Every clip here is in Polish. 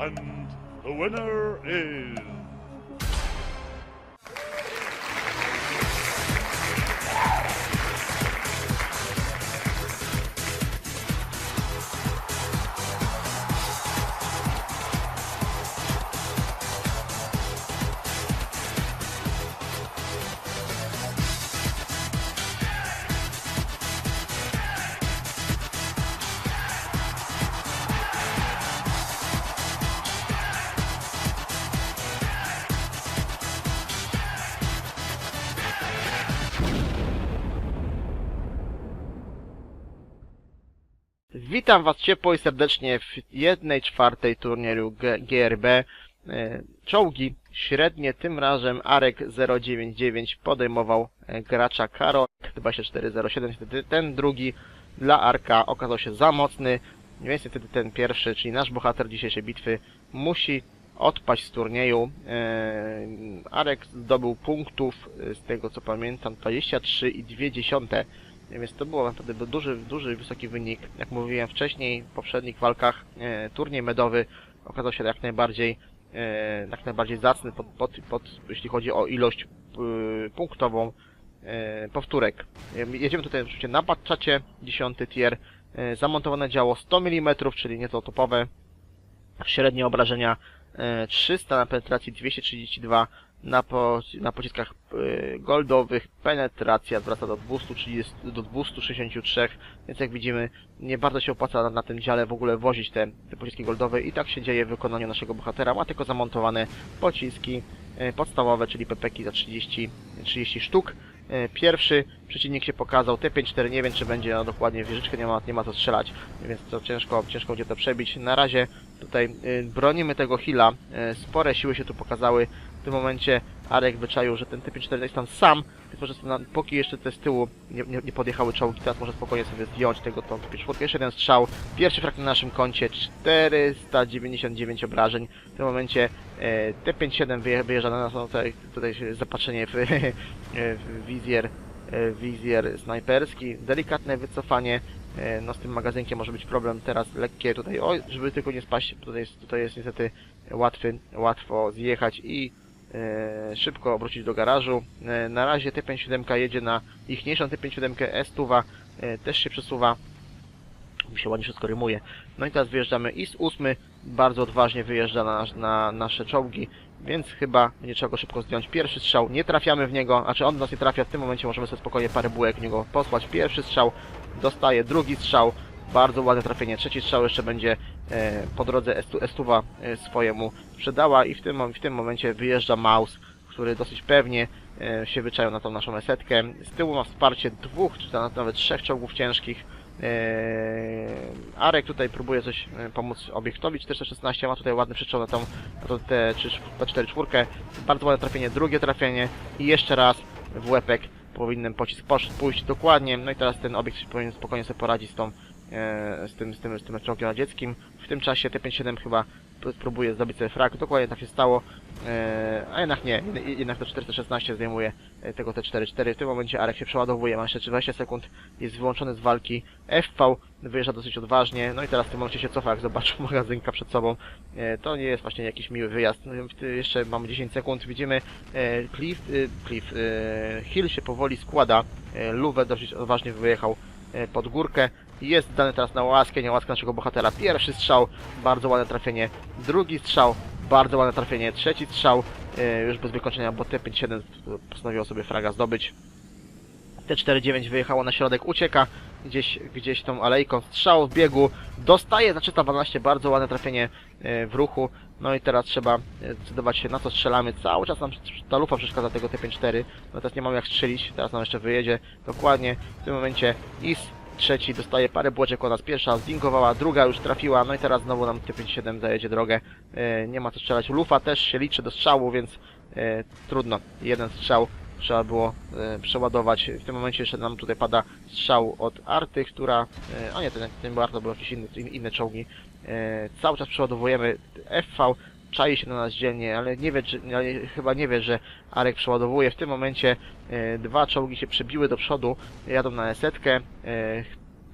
And the winner is. Witam Was ciepło i serdecznie w jednej czwartej turnieju GRB. E, Czołgi średnie, tym razem Arek 099 podejmował e, gracza Karol 2407. Niestety ten drugi dla Arka okazał się za mocny, więc niestety ten pierwszy, czyli nasz bohater dzisiejszej bitwy musi odpaść z turnieju. E, Arek zdobył punktów, z tego co pamiętam, 23,2 więc to było naprawdę duży, duży, wysoki wynik. Jak mówiłem wcześniej, w poprzednich walkach, e, turniej medowy okazał się jak najbardziej, e, jak najbardziej zacny, pod, pod, pod, jeśli chodzi o ilość e, punktową e, powtórek. E, jedziemy tutaj oczywiście na Batczacie, 10 tier, e, zamontowane działo 100 mm, czyli nieco topowe, średnie obrażenia e, 300 na penetracji 232 na, po, na pociskach y, goldowych penetracja wraca do 230, do 263, więc jak widzimy nie bardzo się opłaca na, na tym dziale w ogóle wozić te, te pociski goldowe i tak się dzieje w wykonaniu naszego bohatera. Ma tylko zamontowane pociski y, podstawowe, czyli PPK za 30, 30 sztuk. Y, Pierwszy przeciwnik się pokazał, T5-4, nie wiem czy będzie no, dokładnie wieżyczkę, nie ma, nie ma co strzelać, więc to ciężko, ciężko będzie to przebić. Na razie tutaj y, bronimy tego heala, y, spore siły się tu pokazały, w tym momencie Arek wyczaił, że ten T-54 jest tam sam, tylko że na, póki jeszcze te z tyłu nie, nie, nie podjechały czołgi, teraz może spokojnie sobie zdjąć tego tą T-54. Jeszcze jeden strzał, pierwszy frag na naszym koncie, 499 obrażeń. W tym momencie e, T-57 wyje, wyjeżdża na nas, no tutaj, tutaj zapatrzenie w, w wizjer, wizjer snajperski, delikatne wycofanie, no z tym magazynkiem może być problem teraz lekkie tutaj, oj, żeby tylko nie spaść, tutaj jest, tutaj jest niestety łatwy, łatwo zjechać i e, szybko obrócić do garażu. E, na razie T57 jedzie na ichniejszą T57 S-Tuwa, e, też się przesuwa. Mi się ładnie wszystko rymuje. No i teraz wyjeżdżamy i z ósmy bardzo odważnie wyjeżdża na, na nasze czołgi, więc chyba będzie trzeba go szybko zdjąć. Pierwszy strzał, nie trafiamy w niego, znaczy on do nas nie trafia, w tym momencie możemy sobie spokojnie parę bułek w niego posłać. Pierwszy strzał dostaje, drugi strzał, bardzo ładne trafienie, trzeci strzał jeszcze będzie e, po drodze Estu, Estuwa e, swojemu sprzedała i w tym, w tym momencie wyjeżdża Maus, który dosyć pewnie e, się wyczaił na tą naszą esetkę. Z tyłu ma wsparcie dwóch, czy nawet trzech czołgów ciężkich. Arek tutaj próbuje coś e, pomóc obiektowi 416, ma tutaj ładny przyczał na tą, te 4 czwórkę. Bardzo ładne trafienie, drugie trafienie i jeszcze raz w łepek powinien pocisk pójść dokładnie. No i teraz ten obiekt powinien spokojnie sobie poradzić z tą e, z tym, z tym, z tym radzieckim. W tym czasie T57 chyba próbuje zdobyć sobie frag. Dokładnie tak się stało. E, a jednak nie, Jed- jednak to 416 zdejmuje e, tego T44. W tym momencie Arek się przeładowuje, ma jeszcze 20 sekund, jest wyłączony z walki. FV wyjeżdża dosyć odważnie, no i teraz w tym momencie się cofa, jak zobaczył magazynka przed sobą. E, to nie jest właśnie jakiś miły wyjazd. No, jeszcze mamy 10 sekund, widzimy Cliff, Cliff Hill się powoli składa. Luwe dosyć odważnie wyjechał pod górkę. Jest dany teraz na łaskę, nie łaskę naszego bohatera. Pierwszy strzał, bardzo ładne trafienie. Drugi strzał, bardzo ładne trafienie. Trzeci strzał, e, już bez wykończenia, bo T57 postanowiło sobie fraga zdobyć. T49 wyjechało na środek, ucieka. gdzieś, gdzieś tą alejką. Strzał w biegu. Dostaje za 312, bardzo ładne trafienie e, w ruchu. No i teraz trzeba e, zdecydować się na co strzelamy. Cały czas nam ta lufa przeszkadza tego T54. No teraz nie mamy jak strzelić. Teraz nam jeszcze wyjedzie dokładnie. W tym momencie IS trzeci dostaje parę błoczek od nas. Pierwsza zdinkowała, druga już trafiła. No i teraz znowu nam T57 zajedzie drogę. E, nie ma co strzelać. Lufa też się liczy do strzału, więc e, trudno. Jeden strzał trzeba było e, przeładować. W tym momencie jeszcze nam tutaj pada strzał od Arty, która... E, a nie, ten, ten był Arta, był jakiś inny, in- inne czołgi. E, cały czas przeładowujemy FV, czai się na nas dzielnie, ale nie wie, czy, ale chyba nie wie, że Arek przeładowuje. W tym momencie e, dwa czołgi się przebiły do przodu, jadą na esetkę. E,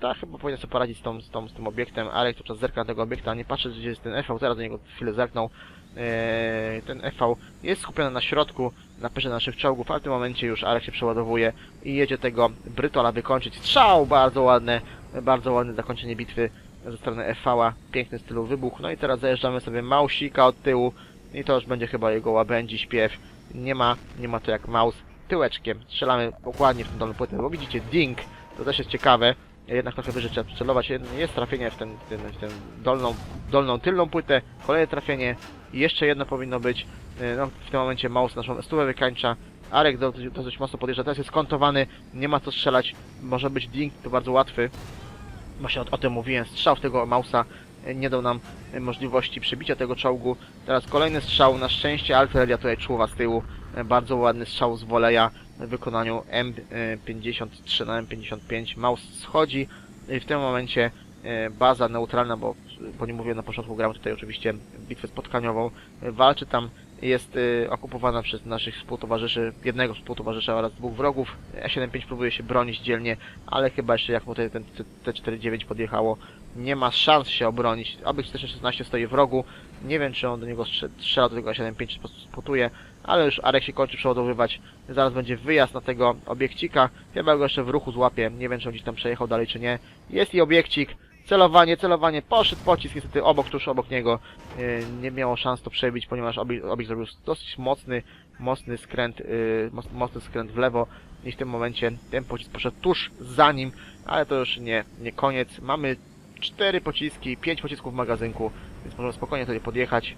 ta chyba powinien sobie poradzić z, tą, z, tą, z tym obiektem. Arek cały czas zerka na tego obiekta, nie patrzy gdzie jest ten FV, teraz do niego chwilę zerknął. E, ten FV jest skupiony na środku, na perze naszych czołgów, a w tym momencie już Arek się przeładowuje i jedzie tego Brytola wykończyć. Strzał! Bardzo ładne, bardzo ładne zakończenie bitwy ze strony FV-a. Piękny stylu wybuch. No i teraz zajeżdżamy sobie Mausika od tyłu i to już będzie chyba jego łabędzi śpiew. Nie ma, nie ma to jak Maus. Tyłeczkiem strzelamy dokładnie w tę dolną płytę, bo widzicie ding, to też jest ciekawe. Jednak trochę wyżej trzeba przycelować. Jest trafienie w, ten, w, ten, w tę dolną, dolną, tylną płytę. Kolejne trafienie. I jeszcze jedno powinno być. E, No, w tym momencie Maus naszą stówę wykańcza. Arek do- dosyć mocno podjeżdża. Teraz jest skontowany. Nie ma co strzelać. Może być ding, to bardzo łatwy. Właśnie o, o tym mówiłem. Strzał tego Mausa e, nie dał nam e, możliwości przebicia tego czołgu. Teraz kolejny strzał. Na szczęście artyleria tutaj czuwa z tyłu. E, Bardzo ładny strzał z woleja w wykonaniu M53 na M55. Maus schodzi. I w tym momencie baza neutralna, bo, bo nie mówiłem na początku, gramy tutaj oczywiście bitwę spotkaniową. Walczy tam, jest e, okupowana przez naszych współtowarzyszy, jednego współtowarzysza oraz dwóch wrogów. E75 próbuje się bronić dzielnie, ale chyba jeszcze jak mu tutaj ten T49 podjechało, nie ma szans się obronić. Obyk 416 stoi w rogu. Nie wiem, czy on do niego strze- strzela, do tego A75 czy po prostu spotuje, ale już Arek się kończy przeładowywać. Zaraz będzie wyjazd na tego obiekcika. Chyba go jeszcze w ruchu złapie. Nie wiem, czy on gdzieś tam przejechał dalej, czy nie. Jest i obiekcik. Celowanie, celowanie. Poszedł pocisk niestety obok, tuż obok niego. Yy, nie miało szans to przebić, ponieważ obieg, obieg zrobił dosyć mocny, mocny skręt, yy, moc- mocny skręt w lewo. I w tym momencie ten pocisk poszedł tuż za nim, ale to już nie, nie koniec. Mamy cztery pociski, pięć pocisków w magazynku, więc możemy spokojnie tutaj podjechać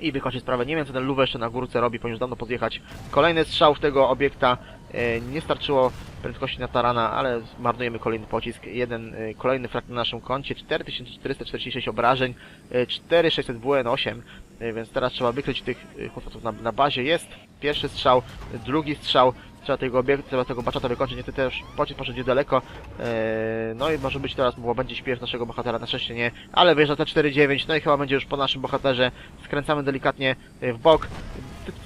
i wykończyć sprawę. Nie wiem, co ten Luwe jeszcze na górce robi, powinien już dawno podjechać. Kolejny strzał w tego obiekta. E, nie starczyło prędkości na tarana, ale marnujemy kolejny pocisk. Jeden e, kolejny frag na naszym koncie. 4446 obrażeń, e, 4600 WN8, e, więc teraz trzeba wykryć tych e, chłopców na, na bazie. Jest pierwszy strzał, drugi strzał. Trzeba tego trzeba tego baczata wykończyć. Niestety też pocisk poszedł gdzieś daleko. E, no i może być teraz, bo będzie śpiew naszego bohatera, na szczęście nie, ale wyjeżdża T49, no i chyba będzie już po naszym bohaterze. Skręcamy delikatnie e, w bok.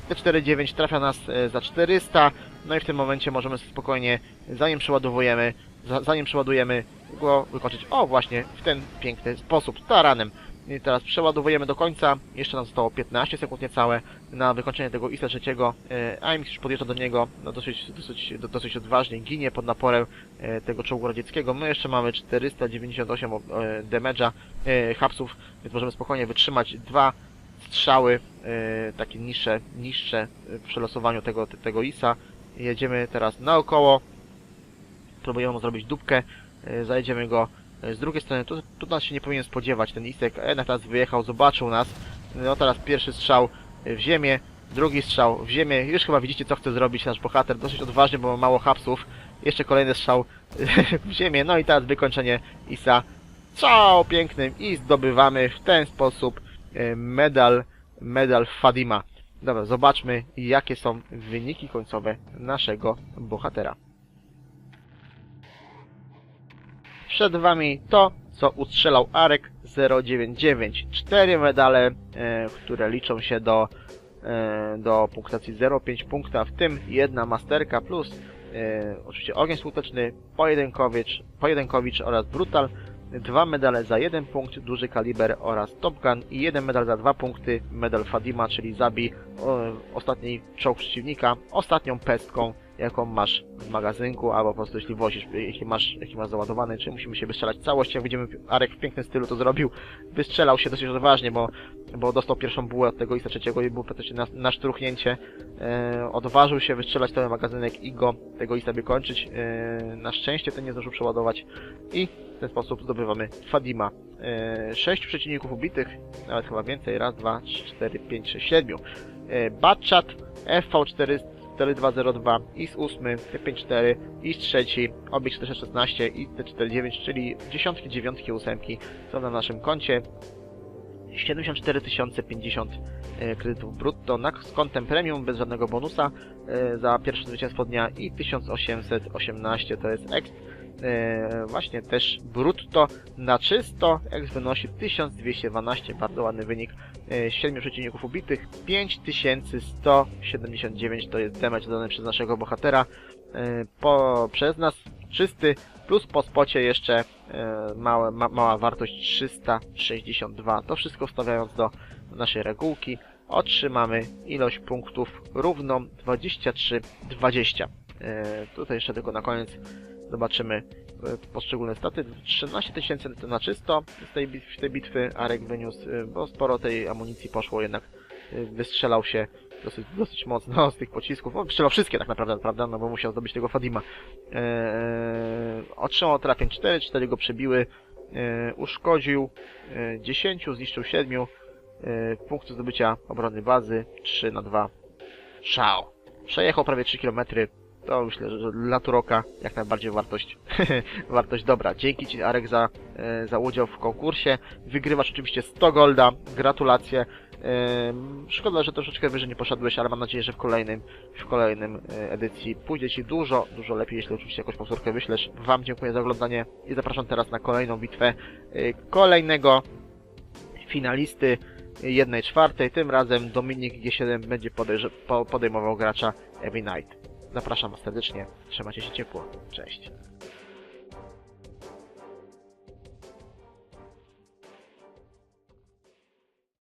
T- T49 trafia nas e, za 400, no i w tym momencie możemy spokojnie, zanim przeładowujemy, za, zanim przeładujemy, go wykończyć, o właśnie, w ten piękny sposób, taranem. I teraz przeładowujemy do końca, jeszcze nam zostało 15 sekund niecałe na wykończenie tego ISA trzeciego. E, AMX już podjeżdża do niego, no dosyć, dosyć, do- dosyć odważnie, ginie pod naporem e, tego czołgu radzieckiego. My jeszcze mamy 498 e, damage'a hapsów, więc możemy spokojnie wytrzymać dwa strzały, takie niższe, niższe w przelosowaniu tego, tego ISA. Jedziemy teraz naokoło, próbujemy zrobić dupkę, zajedziemy go z drugiej strony, tu, tu nas się nie powinien spodziewać, ten Isek e, jednak teraz wyjechał, zobaczył nas, no teraz pierwszy strzał w ziemię, drugi strzał w ziemię, już chyba widzicie co chce zrobić nasz bohater, dosyć odważny, bo ma mało hapsów, jeszcze kolejny strzał w ziemię, no i teraz wykończenie Isa, strzał pięknym i zdobywamy w ten sposób e, medal, medal Fadima. Dobra, zobaczmy jakie są wyniki końcowe naszego bohatera. Przed wami to, co ustrzelał Arek 099. Cztery medale, e, które liczą się do, e, do punktacji 0,5 punkta, w tym jedna masterka plus e, oczywiście ogień skuteczny, pojedynkowicz, pojedynkowicz oraz brutal. Dwa medale za jeden punkt, duży kaliber oraz Top Gun i jeden medal za dwa punkty, medal Fadima, czyli zabij ostatni czołg przeciwnika ostatnią pestką, jaką masz w magazynku, albo po prostu jeśli wozisz, jaki masz, jaki masz załadowany, czy musimy się wystrzelać całość, jak widzimy, Arek w pięknym stylu to zrobił, wystrzelał się dosyć odważnie, bo, bo dostał pierwszą bułę od tego Isa trzeciego i był praktycznie na, na szturchnięcie, e, odważył się wystrzelać cały magazynek i go, tego Isa by kończyć, e, na szczęście ten nie zdążył przeładować i w ten sposób zdobywamy Fadima. E, sześciu przeciwników ubitych, nawet chyba więcej, raz, dwa, trzy, cztery, pięć, sześć, siedmiu. E, Batchat, FV4 4202, IS 8, T54, IS 3, obieg 416 i T49, czyli dziesiątki, dziewiątki, ósemki są na naszym koncie. 74 050 e, kredytów brutto na, z kontem premium bez żadnego bonusa e, za pierwsze zwycięstwo dnia i 1818 to jest exp. E, właśnie też brutto na czysto, ex wynosi 1212, bardzo ładny wynik. E, 7 przeciwników ubitych, 5179 to jest damage dodany przez naszego bohatera. E, po, przez nas czysty, plus po spocie jeszcze e, ma, mała wartość 362. To wszystko wstawiając do naszej regułki otrzymamy ilość punktów równą 23-20. E, tutaj jeszcze tylko na koniec zobaczymy e, poszczególne staty. 13 tysięcy na czysto z tej, z tej bitwy Arek wyniósł, e, bo sporo tej amunicji poszło jednak. e, Wystrzelał się dosyć, dosyć mocno z tych pocisków. On wszystkie tak naprawdę, prawda? No bo musiał zdobyć tego Fadima. Eee, otrzymał trafień 4, 4 go przebiły. Eee, uszkodził e, 10, zniszczył 7. E, punktów zdobycia obrony bazy 3 na 2. Szał. Przejechał prawie 3 km. To myślę, że dla Turoka jak najbardziej wartość, wartość dobra. Dzięki Ci Arek za, e, za udział w konkursie. Wygrywasz oczywiście 100 golda. Gratulacje. Ym, Szkoda, że troszeczkę wyżej nie poszedłeś, ale mam nadzieję, że w kolejnym, w kolejnym e, edycji pójdzie Ci dużo, dużo lepiej, jeśli oczywiście jakąś powtórkę wyślesz. Wam dziękuję za oglądanie i zapraszam teraz na kolejną bitwę e, kolejnego finalisty jednej czwartej. Tym razem Dominik G7 będzie podejmował gracza Every Night. Zapraszam serdecznie, trzymajcie się ciepło, cześć.